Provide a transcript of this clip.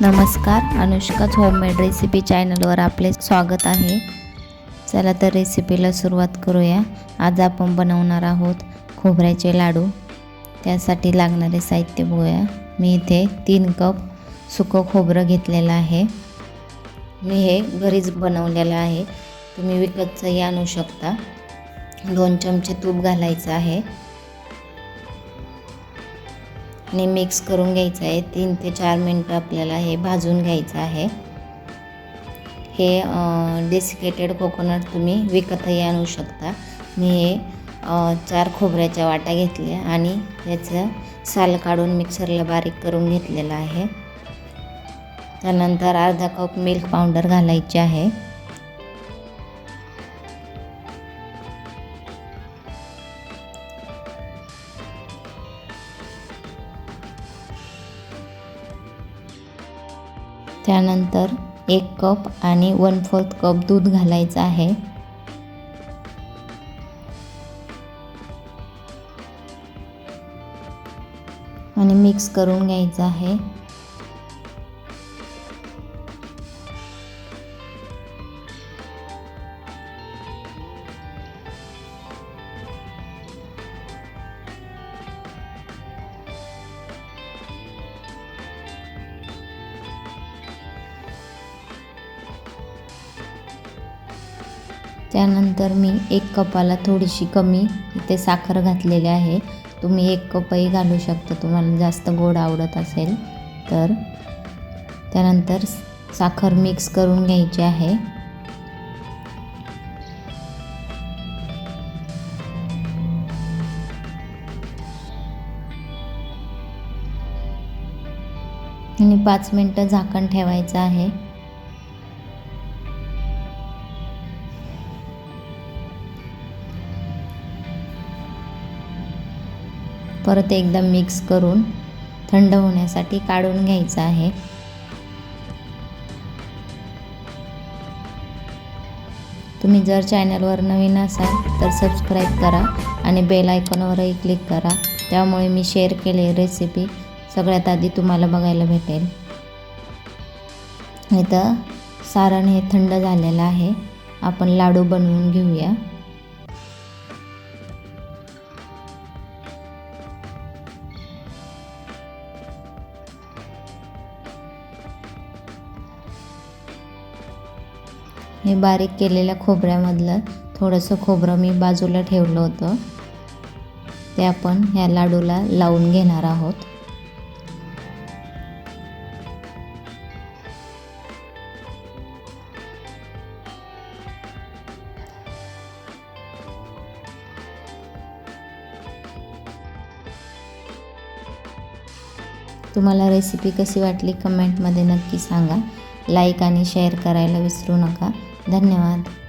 नमस्कार अनुष्काच homemade recipe चॅनलवर आपले स्वागत आहे. चला तर रेसिपीला सुरुवात करूया. आज आपण बनवणार आहोत खोबऱ्याचे लाडू. त्यासाठी लागणारे साहित्य बघूया. मी इथे तीन कप सुकं खोबरं घेतलेलं आहे. मी हे घरीच बनवलेलं आहे. तुम्ही विकतचंही आणू शकता. दोन चमचे तूप घालायचं आहे. आणि मिक्स करून घ्यायचं आहे. तीन ते चार मिनटं आपल्याला हे भाजून घ्यायचं आहे. हे डेसिकेटेड कोकोनट तुम्ही विकतही आणू शकता. मी हे चार खोबऱ्याच्या वाटा घेतल्या आणि त्याचं साल काढून मिक्सरला बारीक करून घेतलेलं आहे. त्यानंतर अर्धा कप मिल्क पावडर घालायची आहे. त्यानंतर एक कप आणि वन फोर्थ कप दूध घालायचं आहे. आणि मिक्स करून घ्यायचं आहे. त्यानंतर मी एक कपाला थोडीशी कमी इथे साखर घातलेली आहे. तुम्ही एक कपही घालू शकता. तुम्हाला जास्त गोड आवडत असेल तर. त्यानंतर साखर मिक्स करून घ्यायची आहे. आणि पाच मिनटं झाकण ठेवायचं आहे. परत एकदा मिक्स करून थंड होण्यासाठी काढून घ्यायचं आहे. तुम्ही जर चॅनलवर नवीन असाल तर सबस्क्राईब करा आणि बेल आयकॉनवरही क्लिक करा. त्यामुळे मी शेअर केले रेसिपी सगळ्यात आधी तुम्हाला बघायला भेटेल. इथं सारण हे थंड झालेलं आहे. आपण लाडू बनवून घेऊया. हे बारीक केलेल्या खोबऱ्यामधलं थोडंसं खोबरं मी बाजूला ठेवलं होतं. ते आपण ह्या लाडूला लावून घेणार आहोत. तुम्हाला रेसिपी कशी वाटली कमेंटमध्ये नक्की सांगा. लाईक आणि शेअर करायला विसरू नका. धन्यवाद.